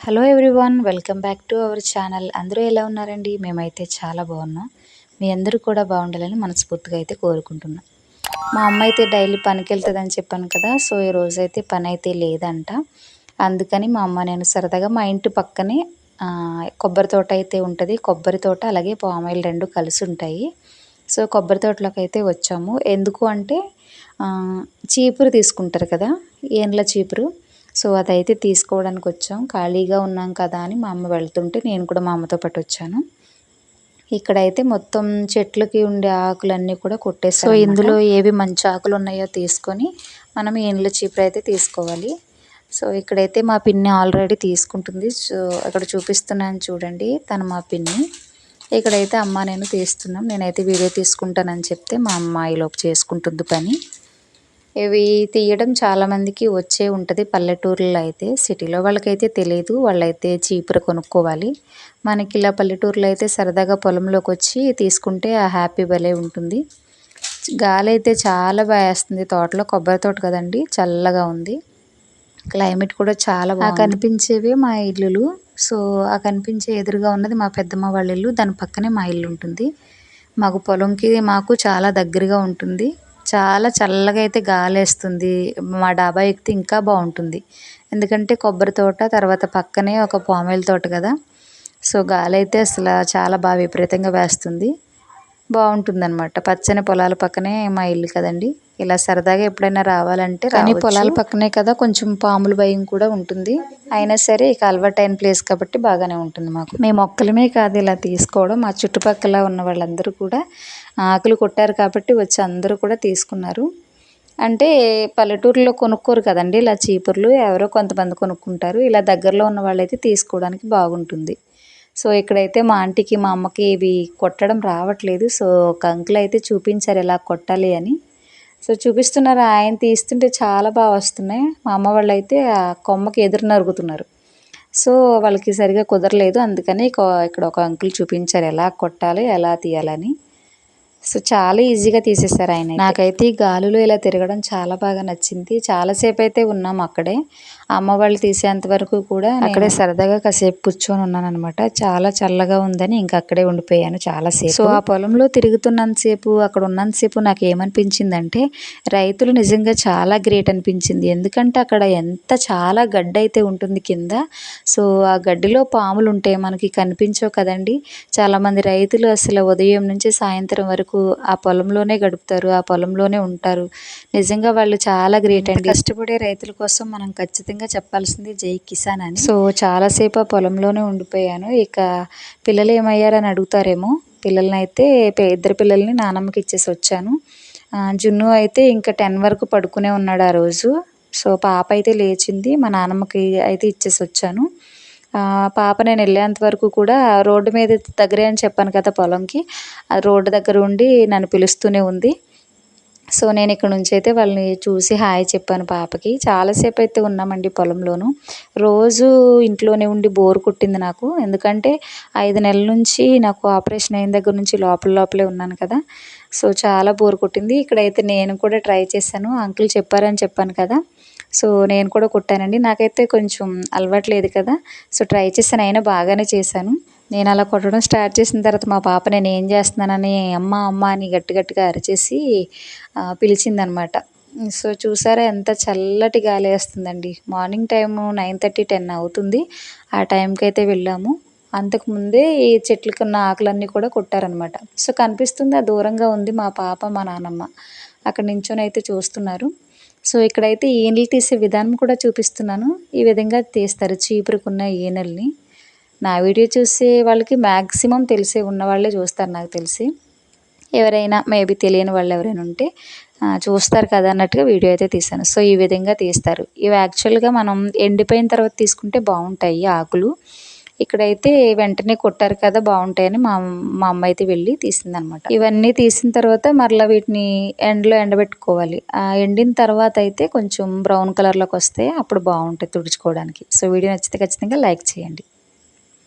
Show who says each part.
Speaker 1: Hello everyone welcome back to our channel అందరూ ఎలా ఉన్నారండి? మేమైతే చాలా బాగున్నాం. మీ అందరూ కూడా బాగుండాలని మనస్ఫూర్తిగా అయితే కోరుకుంటున్నాం. మా అమ్మ అయితే డైలీ పనికి వెళ్తుందని చెప్పాను కదా సో ఈ రోజైతే పని అయితే లేదంట. అందుకని మా అమ్మ నేను సరదాగా మా ఇంటి పక్కనే కొబ్బరి తోట అయితే ఉంటుంది. కొబ్బరి తోట అలాగే పామాయిల్ రెండు కలిసి ఉంటాయి. సో కొబ్బరి తోటలోకి అయితే వచ్చాము. ఎందుకు అంటే చీపురు తీసుకుంటారు కదా ఏండ్ల చీపురు. సో అదైతే తీసుకోవడానికి వచ్చాం ఖాళీగా ఉన్నాం కదా అని మా అమ్మ వెళ్తుంటే నేను కూడా మా అమ్మతో పాటు వచ్చాను. ఇక్కడైతే మొత్తం చెట్లకి ఉండే ఆకులన్నీ కూడా కొట్టేసి సో ఇందులో ఏవి మంచి ఆకులు ఉన్నాయో తీసుకొని మనం ఏండ్ల చీపురు అయితే తీసుకోవాలి. సో ఇక్కడైతే మా పిన్ని ఆల్రెడీ తీసుకుంటుంది. సో అక్కడ చూపిస్తున్నాను చూడండి తను మా పిన్ని. ఇక్కడైతే అమ్మ నేను తీస్తున్నాం. నేనైతే వీడియో తీసుకుంటానని చెప్తే మా అమ్మాయిలోపు చేసుకుంటుంది పని. ఇవి తీయడం చాలామందికి వచ్చే ఉంటుంది. పల్లెటూర్లలో అయితే సిటీలో వాళ్ళకైతే తెలియదు వాళ్ళైతే చీపురు కొనుక్కోవాలి. మనకి ఇలా పల్లెటూరులో అయితే సరదాగా పొలంలోకి వచ్చి తీసుకుంటే ఆ హ్యాపీ భలే ఉంటుంది. గాలి అయితే చాలా బాగా వేస్తుంది. తోటలో కొబ్బరి తోట కదండి చల్లగా ఉంది. క్లైమేట్ కూడా చాలా బాగా కనిపించేవే మా ఇల్లులు. సో ఆ కనిపించే ఎదురుగా ఉన్నది మా పెద్దమ్మ వాళ్ళ ఇల్లు. దాని పక్కనే మా ఇల్లు ఉంటుంది. మాకు పొలంకి మాకు చాలా దగ్గరగా ఉంటుంది. చాలా చల్లగా అయితే గాలి వేస్తుంది మా డాబా ఎక్కితే ఇంకా బాగుంటుంది. ఎందుకంటే కొబ్బరి తోట తర్వాత పక్కనే ఒక పామాయిల్ తోట కదా. సో గాలి అయితే అసలు చాలా బాగా విపరీతంగా వేస్తుంది. బాగుంటుంది అనమాట పచ్చని పొలాల పక్కనే మా ఇల్లు కదండి. ఇలా సరదాగా ఎప్పుడైనా రావాలంటే కానీ పొలాల పక్కనే కదా కొంచెం పాముల భయం కూడా ఉంటుంది. అయినా సరే ఇక అలవాటైన ప్లేస్ కాబట్టి బాగానే ఉంటుంది మాకు. మేము ఒక్కలమే కాదు ఇలా తీసుకోవడం. మా చుట్టుపక్కల ఉన్న వాళ్ళందరూ కూడా ఆకులు కొట్టారు కాబట్టి వచ్చి అందరూ కూడా తీసుకున్నారు. అంటే పల్లెటూరులో కొనుక్కోరు కదండి ఇలా చీపుర్లు. ఎవరో కొంతమంది కొనుక్కుంటారు. ఇలా దగ్గరలో ఉన్న వాళ్ళైతే తీసుకోవడానికి బాగుంటుంది. సో ఇక్కడైతే మా ఆంటీకి మా అమ్మకి ఇవి కొట్టడం రావట్లేదు. సో ఒక అంకుల్ అయితే చూపించారు ఎలా కొట్టాలి అని. సో చూపిస్తున్నారు ఆయన తీస్తుంటే చాలా బాగా వస్తున్నాయి. మా అమ్మ వాళ్ళు అయితే ఆ కొమ్మకి ఎదురు నరుగుతున్నారు. సో వాళ్ళకి సరిగా కుదరలేదు అందుకని ఇక్కడ ఒక అంకుల్ చూపించారు ఎలా కొట్టాలి ఎలా తీయాలని. సో చాలా ఈజీగా తీసేశారు ఆయన నాకైతే ఈ గాలిలో ఇలా తిరగడం చాలా బాగా నచ్చింది. చాలాసేపు అయితే ఉన్నాం అక్కడే. అమ్మ వాళ్ళు తీసేంత వరకు కూడా అక్కడే సరదాగా కాసేపు కూర్చొని ఉన్నాను అనమాట చాలా చల్లగా ఉందని ఇంకా అక్కడే ఉండిపోయాను చాలాసేపు సో ఆ పొలంలో తిరుగుతున్నంతసేపు అక్కడ ఉన్నంతసేపు నాకు ఏమనిపించిందంటే రైతులు నిజంగా చాలా గ్రేట్ అనిపించింది. ఎందుకంటే అక్కడ ఎంత చాలా గడ్డి అయితే ఉంటుంది కింద. సో ఆ గడ్డిలో పాములు ఉంటాయి మనకి కనిపించవు కదండి. చాలామంది రైతులు అసలు ఉదయం నుంచి సాయంత్రం వరకు ఆ పొలంలోనే గడుపుతారు ఆ పొలంలోనే ఉంటారు. నిజంగా వాళ్ళు చాలా గ్రేట్ అండి. కష్టపడే రైతుల కోసం మనం ఖచ్చితంగా చెప్పాల్సింది జై కిసాన్ అని. సో చాలాసేపు ఆ పొలంలోనే ఉండిపోయాను. ఇక పిల్లలు ఏమయ్యారని అడుగుతారేమో. పిల్లల్ని అయితే ఇద్దరు పిల్లల్ని నానమ్మకి ఇచ్చేసి వచ్చాను. జున్ను అయితే ఇంకా టెన్ వరకు పడుకునే ఉన్నాడు ఆ రోజు. సో పాప అయితే లేచింది. మా నాన్నమ్మకి అయితే ఇచ్చేసి వచ్చాను. పాప నేను వెళ్ళేంత వరకు కూడా రోడ్డు మీద దగ్గరే అని చెప్పాను కదా పొలంకి. ఆ రోడ్డు దగ్గర ఉండి నన్ను పిలుస్తూనే ఉంది. సో నేను ఇక్కడ నుంచి అయితే వాళ్ళని చూసి హాయ్ చెప్పాను పాపకి. చాలాసేపు అయితే ఉన్నామండి పొలంలోను. రోజు ఇంట్లోనే ఉండి బోర్ కొట్టింది నాకు. ఎందుకంటే ఐదు నెలల నుంచి నాకు ఆపరేషన్ అయిన దగ్గర నుంచి లోపల లోపలే ఉన్నాను కదా. సో చాలా బోర్ కొట్టింది. ఇక్కడైతే నేను కూడా ట్రై చేశాను. అంకుల్ చెప్పారని చెప్పాను కదా. సో నేను కూడా కుట్టానండి. నాకైతే కొంచెం అలవాటు లేదు కదా. సో ట్రై చేశాను. అయినా బాగానే చేశాను. నేను అలా కొట్టడం స్టార్ట్ చేసిన తర్వాత మా పాప నేను ఏం చేస్తున్నానని అమ్మ అమ్మ అని గట్టి గట్టిగా అరిచేసి పిలిచిందనమాట. సో చూసారా ఎంత చల్లటి గాలి వేస్తుందండి. Morning time nine thirty ten అవుతుంది. ఆ టైంకి అయితే వెళ్ళాము. అంతకుముందే ఈ చెట్లకు ఉన్న ఆకులన్నీ కూడా కొట్టారనమాట. సో కనిపిస్తుంది ఆ దూరంగా ఉంది మా పాప మా నాన్నమ్మ అక్కడ నించొని అయితే చూస్తున్నారు. సో ఇక్కడైతే ఈనెలు తీసే విధానం కూడా చూపిస్తున్నాను. ఈ విధంగా తీస్తారు చీపురుకున్న ఈనెల్ని నా వీడియో చూసే వాళ్ళకి మ్యాక్సిమం తెలిసే ఉన్న వాళ్ళే చూస్తారు నాకు తెలిసి. ఎవరైనా మేబీ తెలియని వాళ్ళు ఎవరైనా ఉంటే చూస్తారు కదా అన్నట్టుగా వీడియో అయితే తీశాను. సో ఈ విధంగా తీస్తారు. ఇవి యాక్చువల్గా మనం ఎండిపోయిన తర్వాత తీసుకుంటే బాగుంటాయి ఆకులు. ఇక్కడైతే వెంటనే కొట్టారు కదా బాగుంటాయని మా మా అమ్మ అయితే వెళ్ళి తీసిందనమాట. ఇవన్నీ తీసిన తర్వాత మరలా వీటిని ఎండలో ఎండబెట్టుకోవాలి. ఆ ఎండిన తర్వాత అయితే కొంచెం బ్రౌన్ కలర్లోకి వస్తే అప్పుడు బాగుంటాయి తుడుచుకోవడానికి. సో వీడియో నచ్చితే ఖచ్చితంగా లైక్ చేయండి.